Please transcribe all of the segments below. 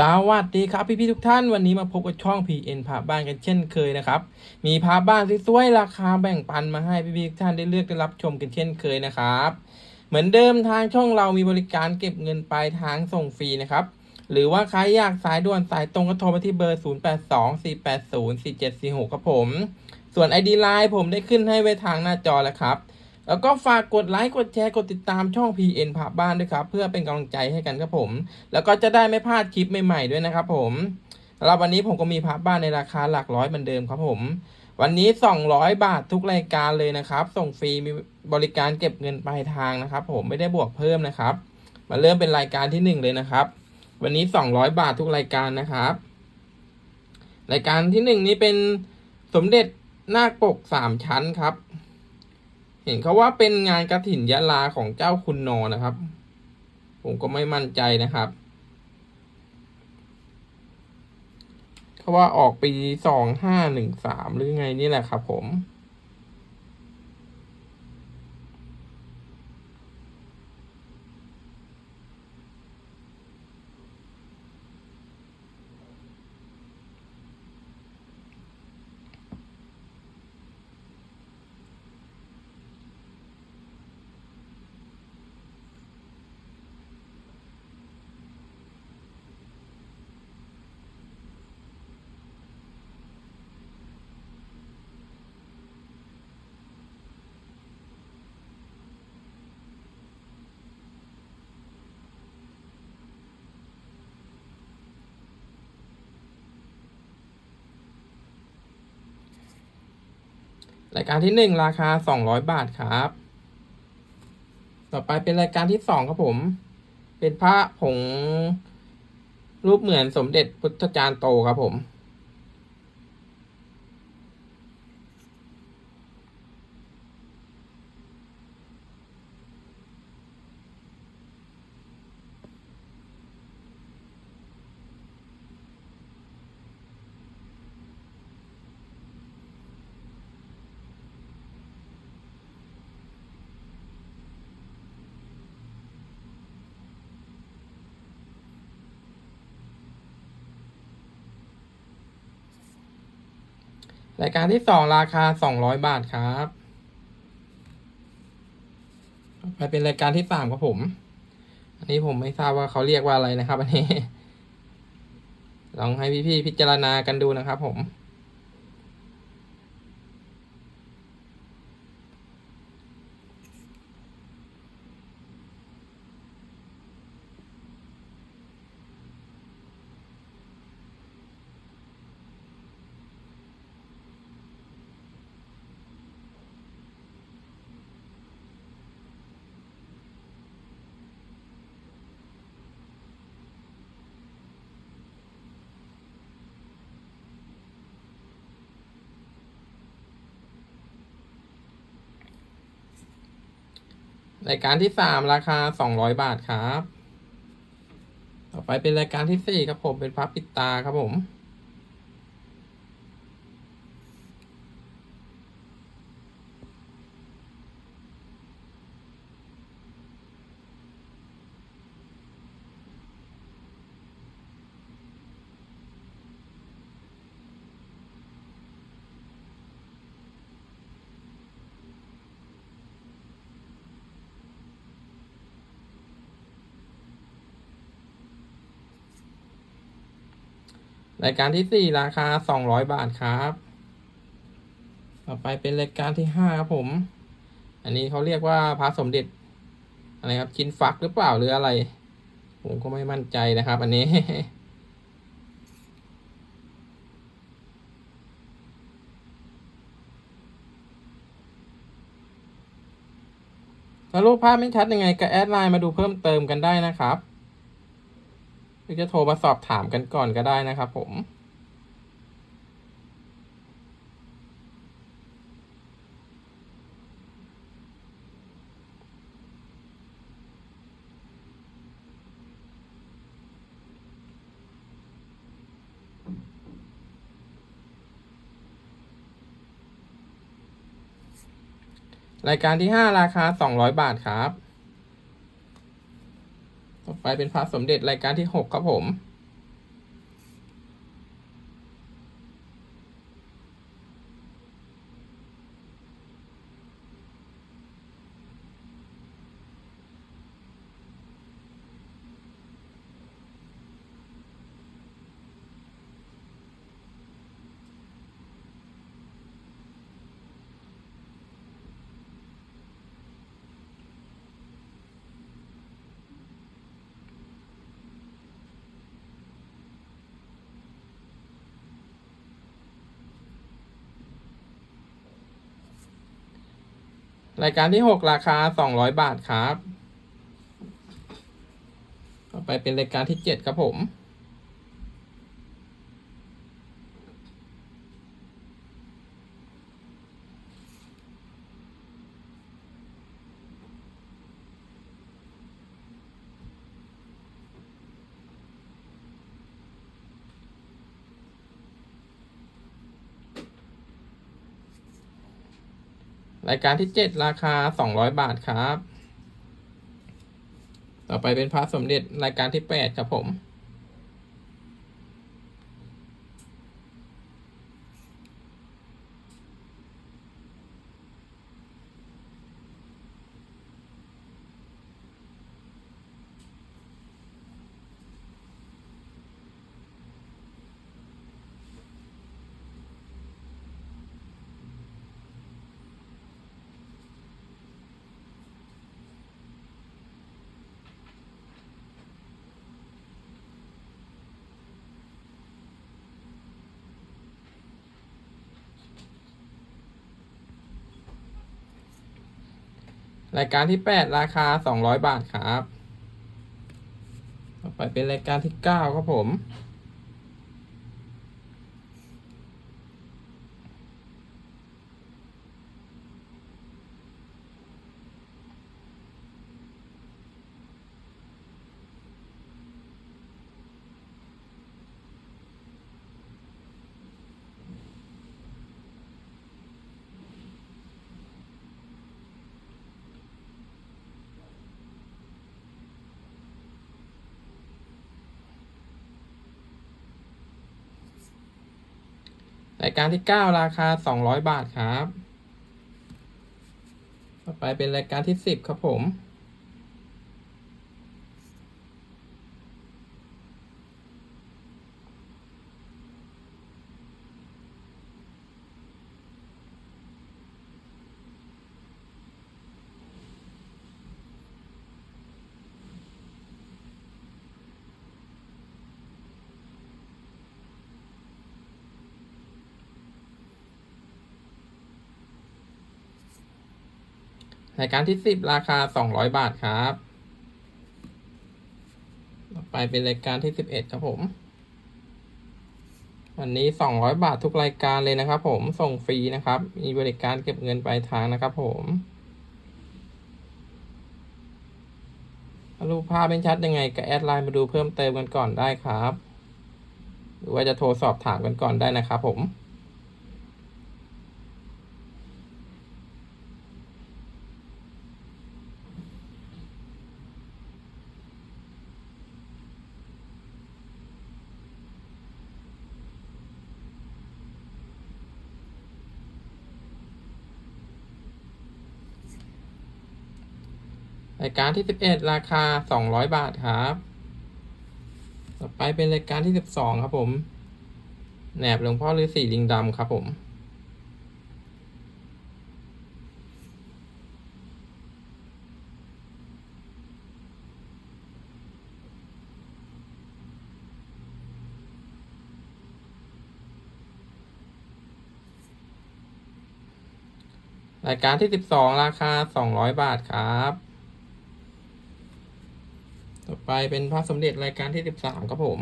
สวัสดีครับพี่พี่ๆทุกท่านวันนี้มาพบกับช่อง PN พาบ้านกันเช่นเคยนะครับ มีพาบ้านสวยๆราคาแบ่งปันมาให้พี่พี่ๆทุกท่านได้เลือกได้รับชมกันเช่นเคยนะครับ เหมือนเดิมทางช่องเรามีบริการเก็บเงินปลายทางส่งฟรีนะครับ หรือว่าใครอยากสายด่วนสายตรงก็โทรมาที่เบอร์ 0824804746 ครับผม ส่วน ID Line ผมได้ขึ้นให้ไว้ทางหน้าจอแล้วครับ แล้วก็ฝากกดไลค์กดแชร์กดติดตามช่อง PN พาบ้านด้วยครับ เพื่อเป็นกำลังใจให้กันครับผม แล้วก็จะได้ไม่พลาดคลิปใหม่ๆด้วยนะครับผมสำหรับวันนี้ผมก็มีพาบ้านในราคาหลักร้อยเหมือนเดิมครับผม วันนี้ 200 บาททุกรายการเลยนะครับ ส่งฟรีมีบริการเก็บเงินปลายทางนะครับ ผมไม่ได้บวกเพิ่มนะครับ มาเริ่มเป็นรายการที่หนึ่งเลยนะครับ วันนี้ 200 บาททุกรายการนะครับ รายการที่หนึ่งนี้เป็นสมเด็จนาคปกสามชั้นครับ เห็นเขาว่าเป็นงานกระถินยะลาของเจ้าคุณนอนะครับ ผมก็ไม่มั่นใจนะครับเขาว่าออกปีสองห้าหนึ่งสามหรือไงนี่แหละครับผม รายการที่หนึ่งราคาสองร้อยบาทครับ ต่อไปเป็นรายการที่สองครับผม เป็นพระผงรูปเหมือนสมเด็จพุทธจารย์โตครับผม รายการที่สองราคาสองร้อยบาทครับไปเป็นรายการที่สามครับผม อันนี้ผมไม่ทราบว่าเขาเรียกว่าอะไรนะครับ อันนี้ ลองให้พี่ๆพิจารณากันดูนะครับผม รายการที่สามราคาสองร้อยบาทครับ ต่อไปเป็นรายการที่สี่ครับผมเป็นพับปิดตาครับผม รายการที่สี่ราคาสองร้อยบาทครับ ต่อไปเป็นรายการที่ห้าครับผม อันนี้เขาเรียกว่าพระสมเด็จ อะไรครับจินฟักหรือเปล่าหรืออะไร ผมก็ไม่มั่นใจนะครับ อันนี้ ถ้ารูปภาพไม่ชัดยังไงก็แอดไลน์มาดูเพิ่มเติมกันได้นะครับ หรือจะโทรมาสอบถามกันก่อนก็ได้นะครับผมรายการที่ห้าราคาสองร้อยบาทครับ ไปเป็นพระสมเด็จรายการที่หกครับผม รายการที่หกราคาสองร้อยบาทครับ ต่อไปเป็นรายการที่เจ็ดครับผม รายการที่เจ็ดราคาสองร้อยบาทครับ ต่อไปเป็นพระสมเด็จรายการที่แปดครับผม รายการที่แปดราคาสองร้อยบาทครับ ต่อไปเป็นรายการที่เก้าครับผม รายการที่เก้าราคาสองร้อยบาทครับ ต่อไปเป็นรายการที่สิบครับผม รายการที่สิบราคาสองร้อยบาทครับต่อไปเป็นรายการที่สิบเอ็ดครับผม วันนี้สองร้อยบาททุกรายการเลยนะครับ ผมส่งฟรีนะครับ มีบริการเก็บเงินปลายทางนะครับ ผมรูปภาพเป็นชัดยังไงก็แอดไลน์มาดูเพิ่มเติมกันก่อนได้ครับ หรือว่าจะโทรสอบถามกันก่อนได้นะครับผม รายการที่สิบเอ็ดราคาสองร้อยบาทครับ ต่อไปเป็นรายการที่สิบสองครับผม แหนบหลวงพ่อฤาษีลิงดำครับผมรายการที่สิบสองราคาสองร้อยบาทครับ ต่อไปเป็นพระสมเด็จรายการที่สิบสามครับผม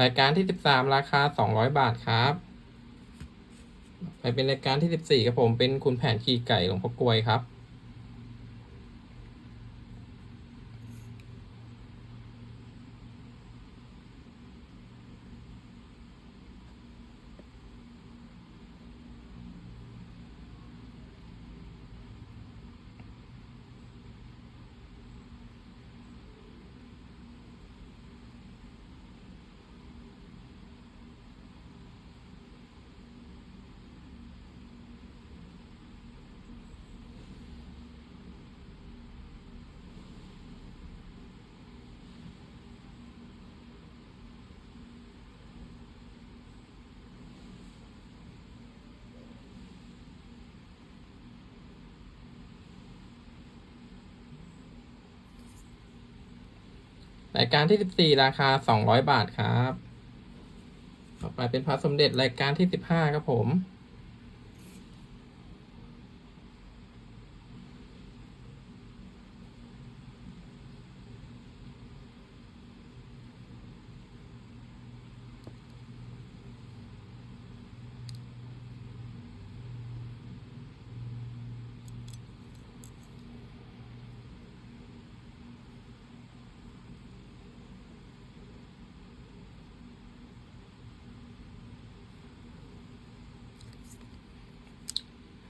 รายการที่สิบสามราคาสองร้อยบาทครับ ไปเป็นรายการที่สิบสี่ครับผมเป็นคุณแผนขี่ไก่หลวงพ่อกลวยครับ ร รายการที่สิบสี่ราคาสองร้อยบาทครับ ต่อไปเป็นพระสมเด็จรายการที่สิบห้าครับผม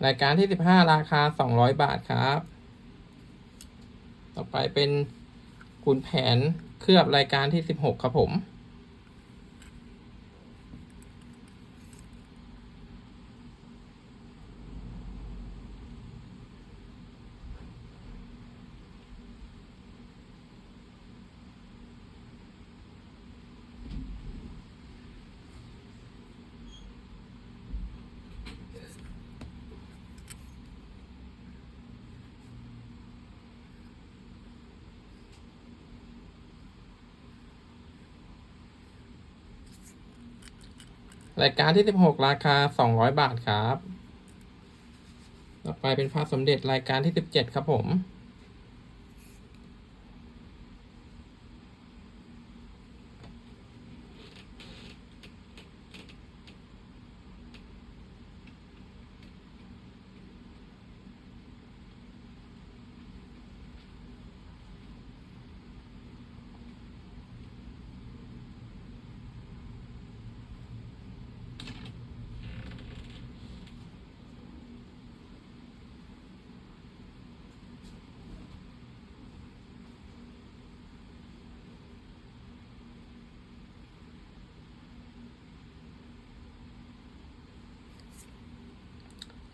รายการที่สิบห้าราคาสองร้อยบาทครับ ต่อไปเป็นคุณแผนเคลือบรายการที่สิบหกครับผม รายการที่สิบหกราคาสองร้อยบาทครับ ต่อไปเป็นพระสมเด็จรายการที่สิบเจ็ดครับผม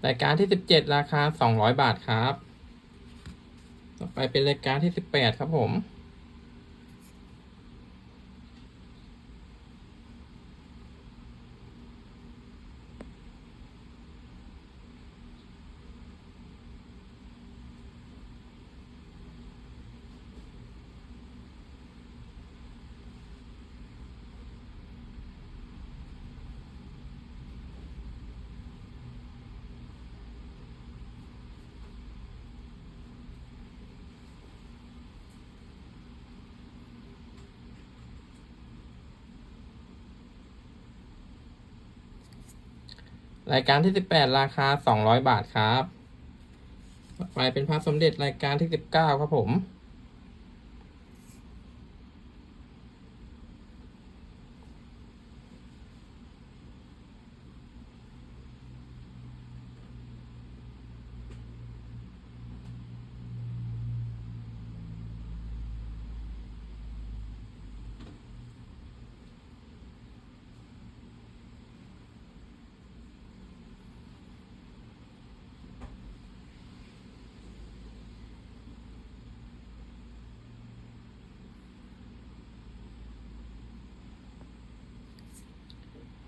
รายการที่สิบเจ็ดราคาสองร้อยบาทครับ ต่อไปเป็นรายการที่สิบแปดครับผม รายการที่สิบแปดราคาสองร้อยบาทครับ ต่อไปเป็นพระสมเด็จรายการที่สิบเก้าครับผม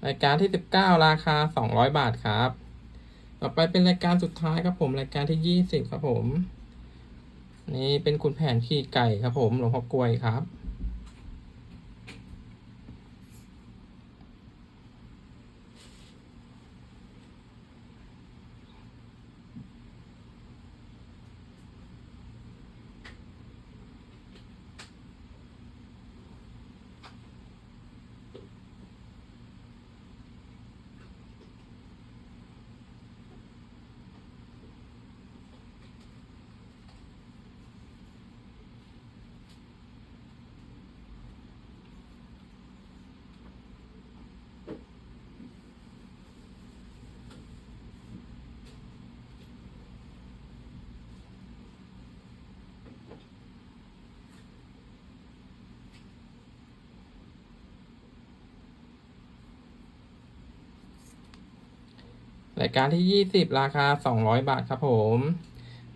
รายการที่สิบเก้าราคาสองร้อยบาทครับ ต่อไปเป็นรายการสุดท้ายครับผมรายการที่ยี่สิบครับผม นี่เป็นคุณแผนขี่ไก่ครับผมหลวงพ่อกลวยครับ รายการที่ยี่สิบราคาสองร้อยบาทครับผม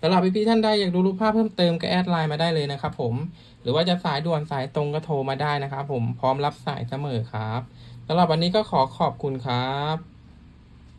สำหรับพี่ๆท่านใดอยากดูรูปภาพเพิ่มเติมก็แอดไลน์มาได้เลยนะครับผมหรือว่าจะสายด่วนสายตรงก็โทรมาได้นะครับผมพร้อมรับสายเสมอครับสำหรับวันนี้ก็ขอขอบคุณครับ